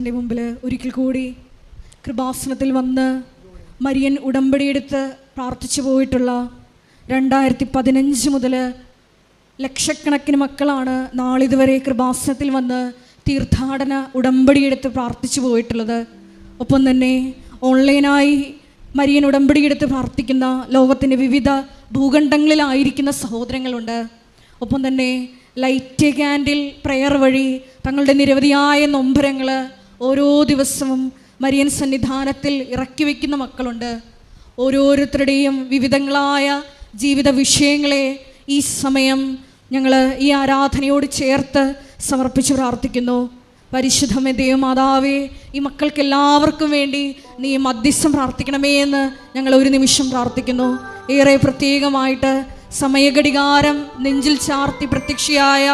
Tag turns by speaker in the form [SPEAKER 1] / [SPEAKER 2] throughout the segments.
[SPEAKER 1] എന്റെ മുമ്പിൽ ഒരിക്കൽ കൂടി കൃപാസനത്തിൽ വന്ന് മരിയൻ ഉടമ്പടിയെടുത്ത് പ്രാർത്ഥിച്ചു പോയിട്ടുള്ള രണ്ടായിരത്തി പതിനഞ്ച് മുതൽ ലക്ഷക്കണക്കിന് മക്കളാണ് നാളിതുവരെ കൃപാസനത്തിൽ വന്ന് തീർത്ഥാടന ഉടമ്പടിയെടുത്ത് പ്രാർത്ഥിച്ചു പോയിട്ടുള്ളത്. ഒപ്പം തന്നെ ഓൺലൈനായി മരിയൻ ഉടമ്പടിയെടുത്ത് പ്രാർത്ഥിക്കുന്ന ലോകത്തിന്റെ വിവിധ ഭൂഖണ്ഡങ്ങളിലായിരിക്കുന്ന സഹോദരങ്ങളുണ്ട്. ഒപ്പം തന്നെ ലൈറ്റ് ക്യാൻഡിൽ പ്രെയർ വഴി തങ്ങളുടെ നിരവധിയായ നൊമ്പരങ്ങൾ ഓരോ ദിവസവും മരിയൻ സന്നിധാനത്തിൽ ഇറക്കി വയ്ക്കുന്ന മക്കളുണ്ട്. ഓരോരുത്തരുടെയും വിവിധങ്ങളായ ജീവിത വിഷയങ്ങളെ ഈ സമയം ഞങ്ങൾ ഈ ആരാധനയോട് ചേർത്ത് സമർപ്പിച്ച് പ്രാർത്ഥിക്കുന്നു. പരിശുദ്ധമേ ദൈവമാതാവേ ഈ മക്കൾക്ക് എല്ലാവർക്കും വേണ്ടി നീ മധ്യസ്ഥം പ്രാർത്ഥിക്കണമേ എന്ന് ഞങ്ങൾ ഒരു നിമിഷം പ്രാർത്ഥിക്കുന്നു. ഏറെ പ്രത്യേകമായിട്ട് സമയഘടികാരം നെഞ്ചിൽ ചാർത്തി പ്രത്യക്ഷയായ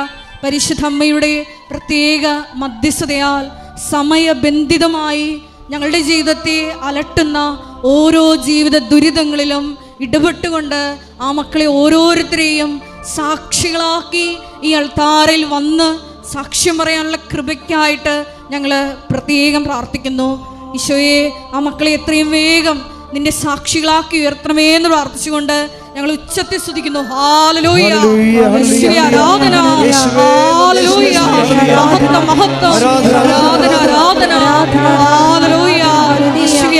[SPEAKER 1] പരിശുദ്ധമ്മയുടെ പ്രത്യേക മധ്യസ്ഥതയാൽ സമയബന്ധിതമായി ഞങ്ങളുടെ ജീവിതത്തെ അലട്ടുന്ന ഓരോ ജീവിത ദുരിതങ്ങളിലും ഇടപെട്ടുകൊണ്ട് ആ മക്കളെ ഓരോരുത്തരെയും സാക്ഷികളാക്കി ഈ അൾത്താരയിൽ വന്ന് സാക്ഷ്യം പറയാനുള്ള കൃപയ്ക്കായിട്ട് ഞങ്ങൾ പ്രത്യേകം പ്രാർത്ഥിക്കുന്നു. ഈശോയെ ആ മക്കളെ എത്രയും വേഗം നിന്റെ സാക്ഷികളാക്കി ഉയർത്തണമേ എന്ന് പ്രാർത്ഥിച്ചുകൊണ്ട് ഞങ്ങൾ ഉച്ചത്തിൽ സ്തുതിക്കുന്നു. ആരാധന. ഹാലലൂയ മഹത്വം മഹത്വം.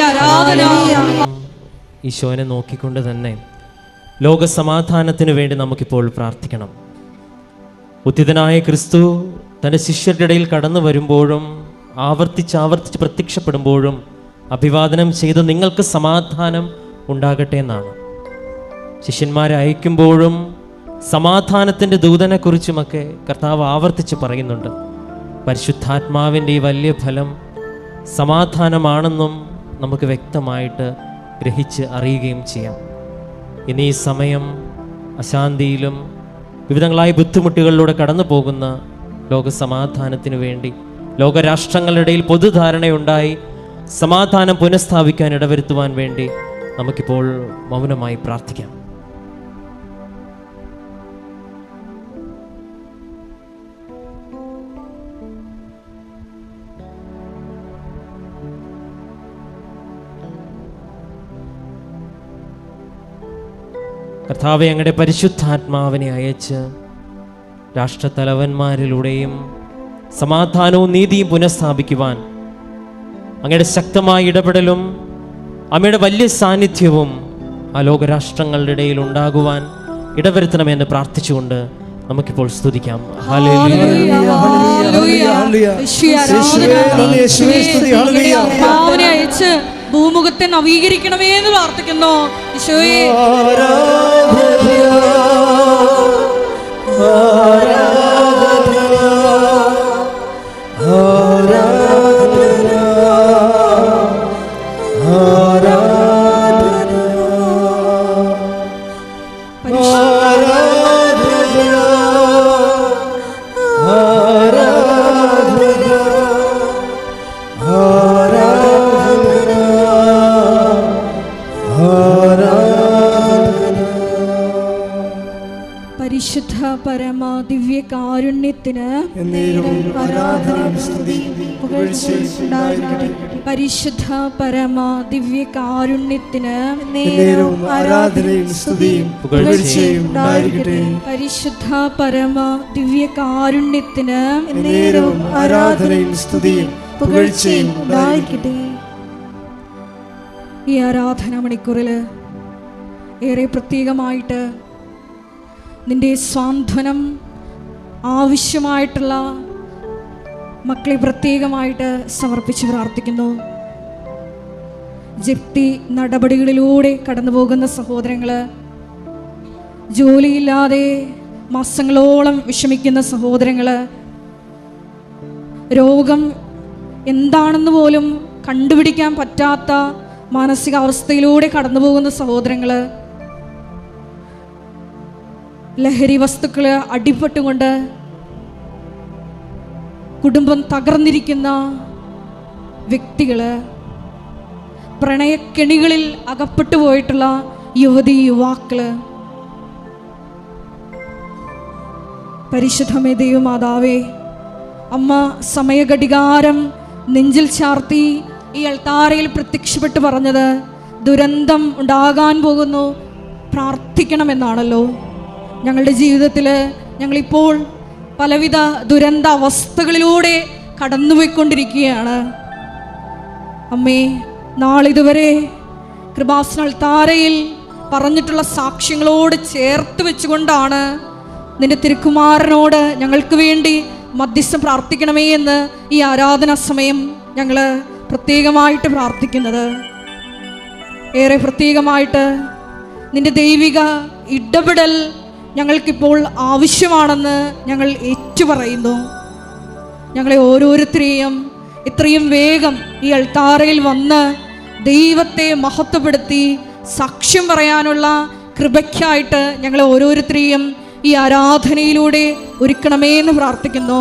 [SPEAKER 1] ആരാധന
[SPEAKER 2] ഈശോനെ നോക്കിക്കൊണ്ട് തന്നെ ലോക ലോകസമാധാനത്തിന് വേണ്ടി നമുക്കിപ്പോൾ പ്രാർത്ഥിക്കണം. ഉത്തിതനായ ക്രിസ്തു തന്റെ ശിഷ്യരുടെ ഇടയിൽ കടന്നു വരുമ്പോഴും ആവർത്തിച്ച് ആവർത്തിച്ച് പ്രത്യക്ഷപ്പെടുമ്പോഴും അഭിവാദനം ചെയ്ത് നിങ്ങൾക്ക് സമാധാനം ഉണ്ടാകട്ടെ എന്നാണ്. ശിഷ്യന്മാരെ അയക്കുമ്പോഴും സമാധാനത്തിന്റെ ദൂതനെക്കുറിച്ചുമൊക്കെ കർത്താവ് ആവർത്തിച്ച് പറയുന്നുണ്ട്. പരിശുദ്ധാത്മാവിന്റെ ഈ വലിയ ഫലം സമാധാനമാണെന്നും നമുക്ക് വ്യക്തമായിട്ട് ഗ്രഹിച്ച് അറിയുകയും ചെയ്യാം. ഇനി ഈ സമയം അശാന്തിയിലും വിവിധങ്ങളായ ബുദ്ധിമുട്ടുകളിലൂടെ കടന്നു പോകുന്ന ലോകസമാധാനത്തിനു വേണ്ടി ലോകരാഷ്ട്രങ്ങളുടെ ഇടയിൽ പൊതുധാരണയുണ്ടായി സമാധാനം പുനഃസ്ഥാപിക്കാൻ ഇടവരുത്തുവാൻ വേണ്ടി നമുക്കിപ്പോൾ മൗനമായി പ്രാർത്ഥിക്കാം. കർത്താവെ അങ്ങയുടെ പരിശുദ്ധാത്മാവിനെ അയച്ച് രാഷ്ട്രത്തലവന്മാരിലൂടെയും സമാധാനവും നീതിയും പുനഃസ്ഥാപിക്കുവാൻ അങ്ങയുടെ ശക്തമായ ഇടപെടലും അമ്മയുടെ വലിയ സാന്നിധ്യവും ആ ലോകരാഷ്ട്രങ്ങളുടെ ഇടയിൽ ഉണ്ടാകുവാൻ ഇടവരുത്തണമെന്ന് പ്രാർത്ഥിച്ചുകൊണ്ട് നമുക്കിപ്പോൾ സ്തുതിക്കാം. ഹല്ലേലൂയ.
[SPEAKER 1] ആത്മാവിനെ അയച്ച് ഭൂമുഖത്തെ നവീകരിക്കണമേ എന്ന് പ്രാർത്ഥിക്കുന്നു. ഈശോയെ ভয় പരിശുദ്ധ പരമ ദിവ്യ കാരുണ്യത്തിന്. പരിശുദ്ധ പരമ ദിവ്യ കാരുണ്യത്തിന് പരിശുദ്ധ പരമ ദിവ്യ കാരുണ്യത്തിന്
[SPEAKER 3] ആരാധനയും സ്തുതിയും പുകഴ്ചയും ഉണ്ടായിരിക്കട്ടെ
[SPEAKER 1] ഈ ആരാധന മണിക്കൂറിൽ ഏറെ പ്രത്യേകമായിട്ട് നിന്റെ സ്വാന്തനം ആവശ്യമായിട്ടുള്ള മക്കളെ പ്രത്യേകമായിട്ട് സമർപ്പിച്ച് പ്രാർത്ഥിക്കുന്നു. ജപ്തി നടപടികളിലൂടെ കടന്നു പോകുന്ന സഹോദരങ്ങൾ ജോലിയില്ലാതെ മാസങ്ങളോളം വിഷമിക്കുന്ന സഹോദരങ്ങൾ രോഗം എന്താണെന്ന് പോലും കണ്ടുപിടിക്കാൻ പറ്റാത്ത മാനസികാവസ്ഥയിലൂടെ കടന്നു പോകുന്ന സഹോദരങ്ങൾ ലഹരി വസ്തുക്കൾ അടിപ്പെട്ടുകൊണ്ട് കുടുംബം തകർന്നിരിക്കുന്ന വ്യക്തികൾ പ്രണയക്കെണികളിൽ അകപ്പെട്ടു പോയിട്ടുള്ള യുവതി യുവാക്കൾ. പരിശുദ്ധമേ ദൈവമാതാവേ അമ്മ സമയഘടികാരം നെഞ്ചിൽ ചാർത്തി ഈ അൾത്താരയിൽ പ്രത്യക്ഷപ്പെട്ട് പറഞ്ഞത് ദുരന്തം ഉണ്ടാകാൻ പോകുന്നു പ്രാർത്ഥിക്കണമെന്നാണല്ലോ. ഞങ്ങളുടെ ജീവിതത്തിൽ ഞങ്ങളിപ്പോൾ പലവിധ ദുരന്ത അവസ്ഥകളിലൂടെ കടന്നുപോയിക്കൊണ്ടിരിക്കുകയാണ്. അമ്മേ നാളിതുവരെ കൃപാസന താരയിൽ പറഞ്ഞിട്ടുള്ള സാക്ഷ്യങ്ങളോട് ചേർത്ത് വെച്ചുകൊണ്ടാണ് നിന്റെ തിരുക്കുമാരനോട് ഞങ്ങൾക്ക് വേണ്ടി മധ്യസ്ഥം പ്രാർത്ഥിക്കണമേ എന്ന് ഈ ആരാധനാ സമയം ഞങ്ങൾ പ്രത്യേകമായിട്ട് പ്രാർത്ഥിക്കുന്നത്. ഏറെ പ്രത്യേകമായിട്ട് നിന്റെ ദൈവിക ഇടപെടൽ ഞങ്ങൾക്കിപ്പോൾ ആവശ്യമാണെന്ന് ഞങ്ങൾ ഏറ്റുപറയുന്നു. ഞങ്ങളെ ഓരോരുത്തരെയും ഇത്രയും വേഗം ഈ അൾത്താറയിൽ വന്ന് ദൈവത്തെ മഹത്വപ്പെടുത്തി സാക്ഷ്യം പറയാനുള്ള കൃപയ്ക്കായിട്ട് ഞങ്ങളെ ഓരോരുത്തരെയും ഈ ആരാധനയിലൂടെ ഒരുക്കണമേ എന്ന് പ്രാർത്ഥിക്കുന്നു.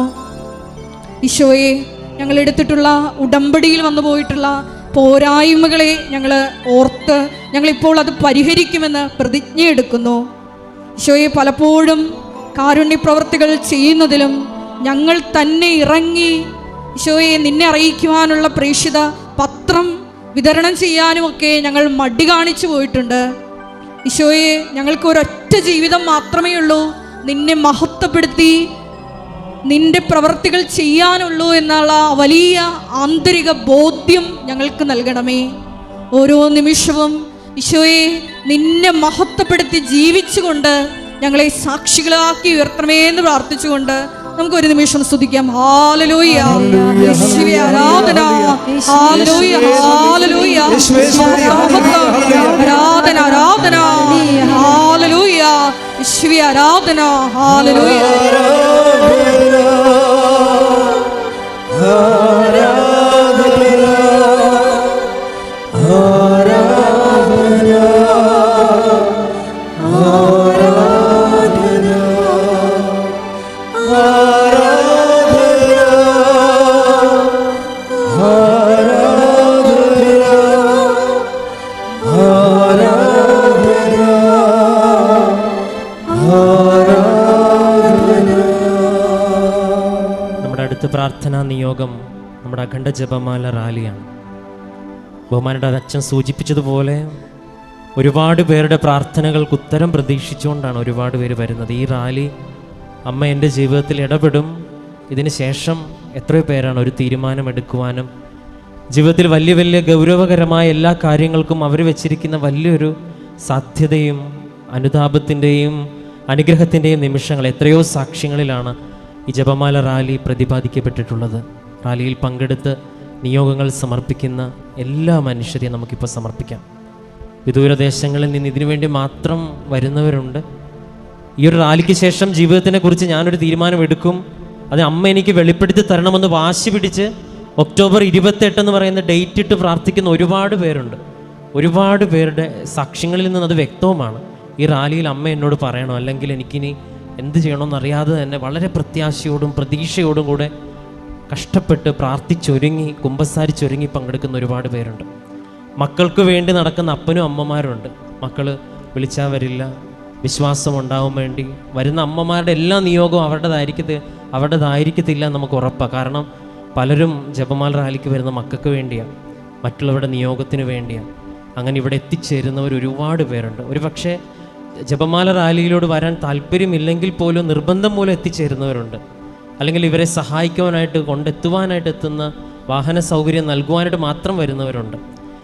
[SPEAKER 1] ഈശോയെ ഞങ്ങൾ എടുത്തിട്ടുള്ള ഉടമ്പടിയിൽ വന്നു പോയിട്ടുള്ള പോരായ്മകളെ ഞങ്ങൾ ഓർത്ത് ഞങ്ങളിപ്പോൾ അത് പരിഹരിക്കുമെന്ന് പ്രതിജ്ഞ എടുക്കുന്നു ഈശോയെ പലപ്പോഴും കാരുണ്യ പ്രവർത്തികൾ ചെയ്യുന്നതിലും ഞങ്ങൾ തന്നെ ഇറങ്ങി ഈശോയെ നിന്നെ അറിയിക്കുവാനുള്ള പ്രേക്ഷിത പത്രം വിതരണം ചെയ്യാനുമൊക്കെ ഞങ്ങൾ മടി കാണിച്ചു പോയിട്ടുണ്ട്. ഈശോയെ ഞങ്ങൾക്ക് ഒരൊറ്റ ജീവിതം മാത്രമേ ഉള്ളൂ. നിന്നെ മഹത്വപ്പെടുത്തി നിന്റെ പ്രവർത്തികൾ ചെയ്യാനുള്ളൂ എന്നുള്ള വലിയ ആന്തരിക ബോധ്യം ഞങ്ങൾക്ക് നൽകണമേ. ഓരോ നിമിഷവും ഈശോയെ നിന്നെ മഹത്വപ്പെടുത്തി ജീവിച്ചുകൊണ്ട് ഞങ്ങളെ സാക്ഷികളാക്കി ഉയർത്തണമേ എന്ന് പ്രാർത്ഥിച്ചുകൊണ്ട് നമുക്ക് ഒരു നിമിഷം സ്തുതിക്കാം. ഹാലലൂയ യേശുവേ ആരാധന. ആരാധന ആരാധന. ആരാധന.
[SPEAKER 2] നമ്മുടെ നമ്മുടെ അഖണ്ഡ ജപമാല റാലിയാണ്. ബഹുമാനയുടെ അച്ഛൻ സൂചിപ്പിച്ചതുപോലെ ഒരുപാട് പേരുടെ പ്രാർത്ഥനകൾക്ക് ഉത്തരം പ്രതീക്ഷിച്ചുകൊണ്ടാണ് ഒരുപാട് പേര് വരുന്നത്. ഈ റാലി അമ്മ എന്റെ ജീവിതത്തിൽ ഇടപെടും. ഇതിന് ശേഷം എത്രയോ പേരാണ് ഒരു തീരുമാനമെടുക്കുവാനും ജീവിതത്തിൽ വലിയ വലിയ ഗൗരവകരമായ എല്ലാ കാര്യങ്ങൾക്കും അവർ വെച്ചിരിക്കുന്ന വലിയൊരു സാധ്യതയും അനുതാപത്തിന്റെയും അനുഗ്രഹത്തിന്റെയും നിമിഷങ്ങൾ എത്രയോ സാക്ഷ്യങ്ങളിലാണ് ഈ ജപമാല റാലി പ്രതിപാദിക്കപ്പെട്ടിട്ടുള്ളത്. റാലിയിൽ പങ്കെടുത്ത് നിയോഗങ്ങൾ സമർപ്പിക്കുന്ന എല്ലാ മനുഷ്യരെയും നമുക്കിപ്പോൾ സമർപ്പിക്കാം. വിദൂരദേശങ്ങളിൽ നിന്ന് ഇതിനു വേണ്ടി മാത്രം വരുന്നവരുണ്ട്. ഈ ഒരു റാലിക്ക് ശേഷം ജീവിതത്തിനെ കുറിച്ച് ഞാനൊരു തീരുമാനം എടുക്കും. അത് അമ്മ എനിക്ക് വെളിപ്പെടുത്തി തരണമെന്ന് വാശി പിടിച്ച് ഒക്ടോബർ ഇരുപത്തെട്ട് എന്ന് പറയുന്ന ഡേറ്റ് ഇട്ട് പ്രാർത്ഥിക്കുന്ന ഒരുപാട് പേരുണ്ട്. ഒരുപാട് പേരുടെ സാക്ഷ്യങ്ങളിൽ നിന്ന് അത് വ്യക്തവുമാണ്. ഈ റാലിയിൽ അമ്മ എന്നോട് പറയണോ അല്ലെങ്കിൽ എനിക്കിനി എന്ത് ചെയ്യണമെന്ന് അറിയാതെ തന്നെ വളരെ പ്രത്യാശയോടും പ്രതീക്ഷയോടും കൂടെ കഷ്ടപ്പെട്ട് പ്രാർത്ഥിച്ചൊരുങ്ങി കുമ്പസാരിച്ചൊരുങ്ങി പങ്കെടുക്കുന്ന ഒരുപാട് പേരുണ്ട്. മക്കൾക്ക് വേണ്ടി നടക്കുന്ന അപ്പനും അമ്മമാരുണ്ട്. മക്കൾ വിളിച്ചാൽ വരില്ല വിശ്വാസം ഉണ്ടാവാൻ വേണ്ടി. വരുന്ന അമ്മമാരുടെ എല്ലാ നിയോഗവും അവരുടേതായിരിക്കത്തി അവരുടേതായിരിക്കത്തില്ല നമുക്ക് ഉറപ്പാണ് കാരണം പലരും ജപമാല റാലിക്ക് വരുന്ന മക്കൾക്ക് വേണ്ടിയാണ് മറ്റുള്ളവരുടെ നിയോഗത്തിന് വേണ്ടിയാണ് അങ്ങനെ ഇവിടെ എത്തിച്ചേരുന്നവർ ഒരുപാട് പേരുണ്ട്. ഒരു പക്ഷേ ജപമാല റാലിയിലോട് വരാൻ താല്പര്യമില്ലെങ്കിൽ പോലും നിർബന്ധം മൂലം എത്തിച്ചേരുന്നവരുണ്ട്. അല്ലെങ്കിൽ ഇവരെ സഹായിക്കുവാനായിട്ട് കൊണ്ടെത്തുവാനായിട്ട് എത്തുന്ന വാഹന സൗകര്യം നൽകുവാനായിട്ട് മാത്രം വരുന്നവരുണ്ട്.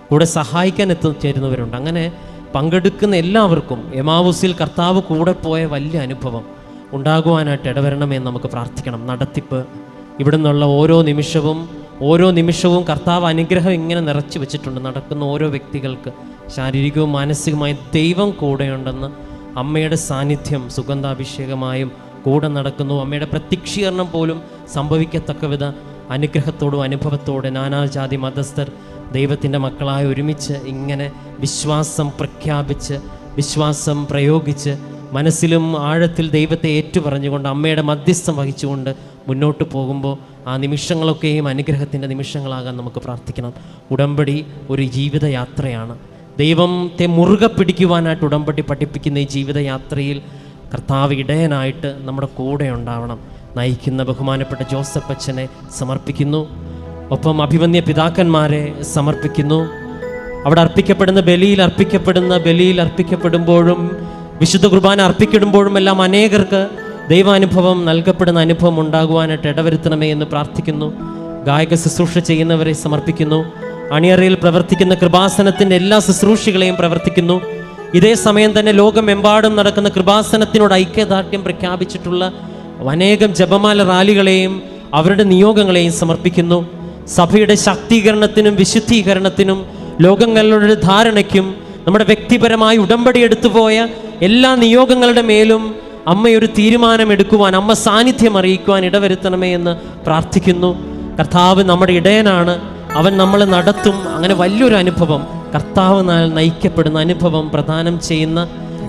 [SPEAKER 2] കൂടെ സഹായിക്കാൻ എത്തിച്ചേരുന്നവരുണ്ട് അങ്ങനെ പങ്കെടുക്കുന്ന എല്ലാവർക്കും എമാവുസിൽ കർത്താവ് കൂടെ പോയ വലിയ അനുഭവം ഉണ്ടാകുവാനായിട്ട് ഇടവരണമെന്ന് നമുക്ക് പ്രാർത്ഥിക്കണം. നടത്തിപ്പ് ഇവിടെ നിന്നുള്ള ഓരോ നിമിഷവും ഓരോ നിമിഷവും കർത്താവ് അനുഗ്രഹം ഇങ്ങനെ നിറച്ചു വെച്ചിട്ടുണ്ട്. നടക്കുന്ന ഓരോ വ്യക്തികൾക്ക് ശാരീരികവും മാനസികമായും ദൈവം കൂടെയുണ്ടെന്ന് അമ്മയുടെ സാന്നിധ്യം സുഗന്ധാഭിഷേകമായും കൂടെ നടക്കുന്നു. അമ്മയുടെ പ്രത്യക്ഷീകരണം പോലും സംഭവിക്കത്തക്ക വിധ അനുഗ്രഹത്തോടും അനുഭവത്തോടെ നാനാജാതി മതസ്ഥർ ദൈവത്തിന്റെ മക്കളായി ഒരുമിച്ച് ഇങ്ങനെ വിശ്വാസം പ്രഖ്യാപിച്ച് വിശ്വാസം പ്രയോഗിച്ച് മനസ്സിലും ആഴത്തിൽ ദൈവത്തെ ഏറ്റുപറഞ്ഞുകൊണ്ട് അമ്മയുടെ മധ്യസ്ഥം വഹിച്ചുകൊണ്ട് മുന്നോട്ട് പോകുമ്പോൾ ആ നിമിഷങ്ങളൊക്കെയും അനുഗ്രഹത്തിന്റെ നിമിഷങ്ങളാകാൻ നമുക്ക് പ്രാർത്ഥിക്കണം. ഉടമ്പടി ഒരു ജീവിതയാത്രയാണ്. ദൈവത്തെ മുറുകെ പിടിക്കുവാനായിട്ട് ഉടമ്പടി പഠിപ്പിക്കുന്ന ഈ ജീവിതയാത്രയിൽ കർത്താവ് ഇടയനായിട്ട് നമ്മുടെ കൂടെ ഉണ്ടാവണം. നയിക്കുന്ന ബഹുമാനപ്പെട്ട ജോസഫ് അച്ഛനെ സമർപ്പിക്കുന്നു. ഒപ്പം അഭിമന്യ പിതാക്കന്മാരെ സമർപ്പിക്കുന്നു. അവിടെ അർപ്പിക്കപ്പെടുന്ന ബലിയിൽ അർപ്പിക്കപ്പെടുന്ന ബലിയിൽ അർപ്പിക്കപ്പെടുമ്പോഴും വിശുദ്ധ കുർബാന അർപ്പിക്കപ്പെടുമ്പോഴും എല്ലാം അനേകർക്ക് ദൈവാനുഭവം നൽകപ്പെടുന്ന അനുഭവം ഉണ്ടാകുവാനായിട്ട് ഇടവരുത്തണമേ എന്ന് പ്രാർത്ഥിക്കുന്നു. ഗായക ശുശ്രൂഷ ചെയ്യുന്നവരെ സമർപ്പിക്കുന്നു. അണിയറയിൽ പ്രവർത്തിക്കുന്ന കൃപാസനത്തിന്റെ എല്ലാ ശുശ്രൂഷകളെയും പ്രവർത്തിക്കുന്നു. ഇതേ സമയം തന്നെ ലോകമെമ്പാടും നടക്കുന്ന കൃപാസനത്തിനോട് ഐക്യദാർഢ്യം പ്രഖ്യാപിച്ചിട്ടുള്ള അനേകം ജപമാല റാലികളെയും അവരുടെ നിയോഗങ്ങളെയും സമർപ്പിക്കുന്നു. സഭയുടെ ശാക്തീകരണത്തിനും വിശുദ്ധീകരണത്തിനും ലോകങ്ങളുടെ ധാരണയ്ക്കും നമ്മുടെ വ്യക്തിപരമായി ഉടമ്പടി എടുത്തുപോയ എല്ലാ നിയോഗങ്ങളുടെ മേലും അമ്മയൊരു തീരുമാനമെടുക്കുവാൻ അമ്മ സാന്നിധ്യം അറിയിക്കുവാൻ ഇടവരുത്തണമേ എന്ന് പ്രാർത്ഥിക്കുന്നു. കർത്താവ് നമ്മുടെ ഇടയനാണ്. അവൻ നമ്മളെ നടത്തും. അങ്ങനെ വലിയൊരു അനുഭവം. കർത്താവ് നാൽ നയിക്കപ്പെടുന്ന അനുഭവം പ്രദാനം ചെയ്യുന്ന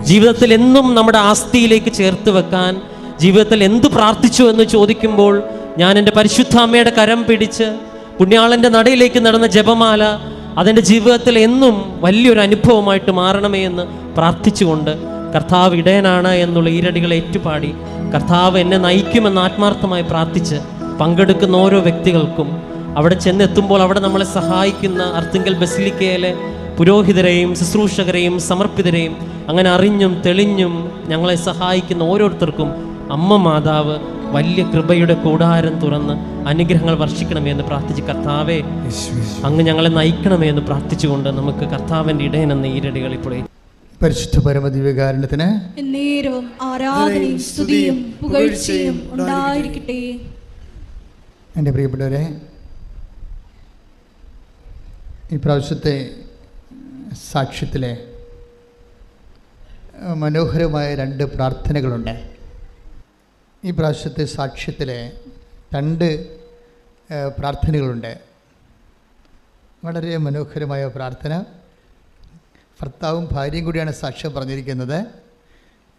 [SPEAKER 2] ജീവിതത്തിൽ എന്നും നമ്മുടെ ആസ്തിയിലേക്ക് ചേർത്ത് വെക്കാൻ ജീവിതത്തിൽ എന്ത് പ്രാർത്ഥിച്ചു എന്ന് ചോദിക്കുമ്പോൾ ഞാൻ എന്റെ പരിശുദ്ധ അമ്മയുടെ കരം പിടിച്ച് പുണ്യാളന്റെ നടയിലേക്ക് നടന്ന ജപമാല അതെന്റെ ജീവിതത്തിൽ എന്നും വലിയൊരു അനുഭവമായിട്ട് മാറണമേ എന്ന് പ്രാർത്ഥിച്ചുകൊണ്ട് കർത്താവ് ഇടയനാണ് എന്നുള്ള ഈരടികൾ ഏറ്റുപാടി കർത്താവ് എന്നെ നയിക്കുമെന്ന് ആത്മാർത്ഥമായി പ്രാർത്ഥിച്ച് പങ്കെടുക്കുന്ന ഓരോ വ്യക്തികൾക്കും അവിടെ ചെന്നെത്തുമ്പോൾ അവിടെ നമ്മളെ സഹായിക്കുന്ന അർത്തിങ്കൽ ബസിലിക്കയിലെ പുരോഹിതരെയും ശുശ്രൂഷകരെയും സമർപ്പിതരെയും അങ്ങനെ അറിഞ്ഞും തെളിഞ്ഞും ഞങ്ങളെ സഹായിക്കുന്ന ഓരോരുത്തർക്കും അമ്മ മാതാവ് വലിയ കൃപയുടെ കൂടാരം തുറന്ന് അനുഗ്രഹങ്ങൾ വർഷിക്കണമേ എന്ന് പ്രാർത്ഥിച്ച് കർത്താവെ അങ്ങ് ഞങ്ങളെ നയിക്കണമേ എന്ന് പ്രാർത്ഥിച്ചുകൊണ്ട് നമുക്ക് കർത്താവിന്റെ ഇടയനെന്ന ഈരടികൾ ഇപ്പോൾ
[SPEAKER 4] പരിശുദ്ധ പരമദിവ്യകാരണത്തിന്
[SPEAKER 1] എന്നേരവും ആരാധനയും സ്തുതിയും പുകഴ്ചയും ഉണ്ടായിരിക്കട്ടെ.
[SPEAKER 4] എന്റെ പ്രിയപ്പെട്ടവരെ ഈ പ്രാവശ്യത്തെ സാക്ഷ്യത്തിലെ മനോഹരമായ രണ്ട് പ്രാർത്ഥനകളുണ്ട്. ഈ പ്രാവശ്യത്തെ സാക്ഷ്യത്തിലെ രണ്ട് പ്രാർത്ഥനകളുണ്ട്. വളരെ മനോഹരമായ പ്രാർത്ഥന. ഭർത്താവും ഭാര്യയും കൂടിയാണ് സാക്ഷ്യം പറഞ്ഞിരിക്കുന്നത്.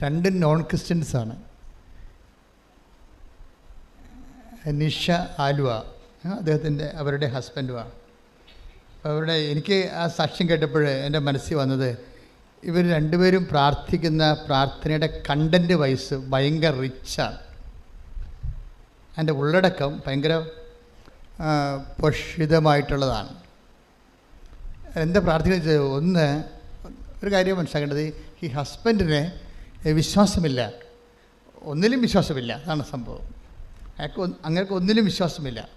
[SPEAKER 4] രണ്ട് നോൺ ക്രിസ്ത്യൻസാണ് നിഷ ആലുവ അദ്ദേഹത്തിന്റെ അവരുടെ ഹസ്ബൻഡുമാണ് അവരുടെ എനിക്ക് ആ സാക്ഷ്യം കേട്ടപ്പോൾ എന്റെ മനസ്സിൽ വന്നത് ഇവർ രണ്ടുപേരും പ്രാർത്ഥിക്കുന്ന പ്രാർത്ഥനയുടെ കണ്ടന്റ് വൈസ് ഭയങ്കര റിച്ചാണ് അതിന്റെ ഉള്ളടക്കം ഭയങ്കര പോഷിതമായിട്ടുള്ളതാണ്. എന്താ പ്രാർത്ഥിക്കുക വെച്ചാൽ ഒന്ന് ഒരു കാര്യം മനസ്സിലാക്കേണ്ടത് ഈ ഹസ്ബൻഡിന് വിശ്വാസമില്ല. ഒന്നിലും വിശ്വാസമില്ല. അതാണ് സംഭവം. അയാൾക്ക് അങ്ങനെ ഒന്നിലും വിശ്വാസമില്ല.